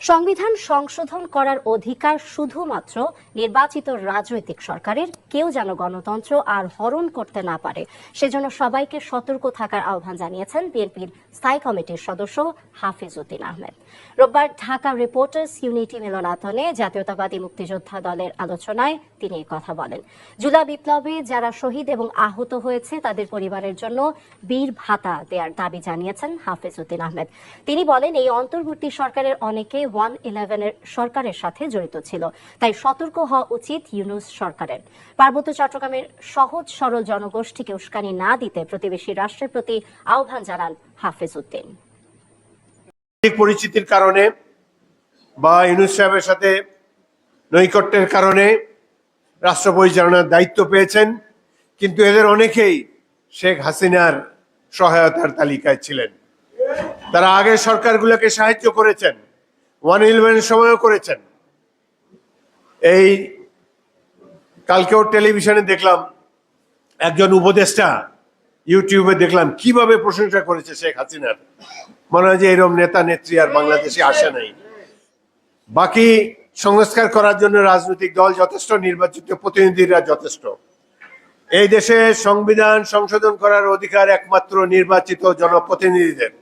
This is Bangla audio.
সংবিধান সংশোধন করার অধিকার শুধুমাত্র নির্বাচিত রাজনৈতিক সরকারের, কেউ যেন গণতন্ত্র আর হরণ করতে না পারে। সেজন্য সবাইকে সতর্ক থাকার আহ্বান জানিয়েছেন বিএনপির স্থায়ী কমিটির সদস্য হাফিজ উদ্দিন আহমেদ। রোববার ঢাকা রিপোর্টার্স ইউনিটি মিলনায়তনে জাতীয়তাবাদী মুক্তিযোদ্ধা দলের আলোচনায় তিনি কথা বলেন। জুলা বিপ্লবে যারা শহীদ এবং আহত হয়েছে, তাদের পরিবারের জন্য বীর ভাতা দেওয়ার দাবি জানিয়েছেন হাফিজ উদ্দিন আহমেদ। তিনি বলেন, এই অন্তর্বর্তী সরকারের অনেকে ওয়ান ইলেভেনের সরকারের সাথে জড়িত ছিল। তাই সতর্ক হওয়া উচিত ইউনুস সরকারের। পার্বত্য চট্টগ্রামের সহজ, সরল জনগোষ্ঠীকে উস্কানি না দিতে প্রতিবেশী রাষ্ট্রের প্রতি আহ্বান জানান হাফেজ উদ্দিন। পরিচিতির কারণে বা ইউনুস সাহেবের সাথে নৈকট্যের কারণে রাষ্ট্র পরিচালনার দায়িত্ব পেয়েছেন, কিন্তু এদের অনেকেই শেখ হাসিনার সহায়তার তালিকায় ছিলেন। তারা আগের সরকারগুলোকে সাহায্য করেছেন। ওয়ান ইলেভেনের সময়ও করেছেন। এই কালকেও টেলিভিশনে দেখলাম, একজন উপদেষ্টা ইউটিউবে দেখলাম, কীভাবে প্রশংসা করেছে শেখ হাসিনার। মনে হয় যে এরকম নেতা, নেত্রী আর বাংলাদেশে আসে নাই। বাকি সংস্কার করার জন্য রাজনৈতিক দল যথেষ্ট, নির্বাচিত প্রতিনিধিরা যথেষ্ট। এই দেশে সংবিধান সংশোধন করার অধিকার একমাত্র নির্বাচিত জনপ্রতিনিধিদের।